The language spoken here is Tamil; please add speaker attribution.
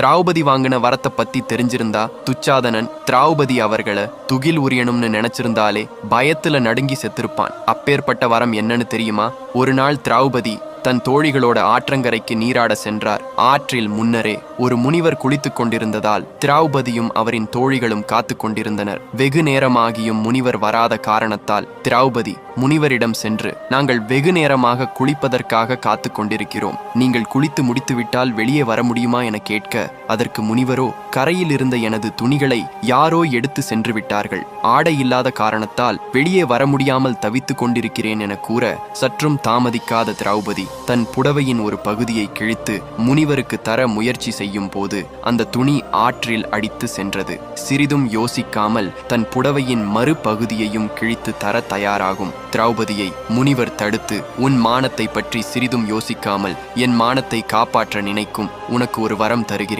Speaker 1: திராவுபதி வாங்கின வரத்தை பத்தி தெரிஞ்சிருந்தா துச்சாதனன் திராவுபதி அவர்களை துகில் உரியணும்னு நினைச்சிருந்தாலே பயத்துல நடுங்கி செத்திருப்பான். அப்பேற்பட்ட வரம் என்னன்னு தெரியுமா? ஒரு நாள் திராவுபதி தன் தோழிகளோட ஆற்றங்கரைக்கு நீராட சென்றார். ஆற்றில் முன்னரே ஒரு முனிவர் குளித்துக் கொண்டிருந்ததால் திராவுபதியும் அவரின் தோழிகளும் காத்து கொண்டிருந்தனர். வெகு நேரமாகியும் முனிவர் வராத காரணத்தால் திராவுபதி முனிவரிடம் சென்று நாங்கள் வெகு நேரமாக குளிப்பதற்காக காத்து கொண்டிருக்கிறோம். நீங்கள் குளித்து முடித்துவிட்டால் வெளியே வர முடியுமா என கேட்க அதற்கு முனிவரோ கரையில் இருந்த எனது துணிகளை யாரோ எடுத்து சென்று விட்டார்கள் ஆடை இல்லாத காரணத்தால் வெளியே வர முடியாமல் தவித்துக் கொண்டிருக்கிறேன் என கூற சற்றும் தாமதிக்காத திரௌபதி தன் புடவையின் ஒரு பகுதியை கிழித்து முனிவருக்கு தர முயற்சி செய்யும் போது அந்த துணி ஆற்றில் அடித்து சென்றது. சிறிதும் யோசிக்காமல் தன் புடவையின் மறுபகுதியையும் கிழித்து தர தயாராகும். திரௌபதியை முனிவர் தடுத்து உன் மானத்தை பற்றி சிறிதும் யோசிக்காமல் என் மானத்தை காப்பாற்ற நினைக்கும் உனக்கு ஒரு வரம் தருகிறேன்.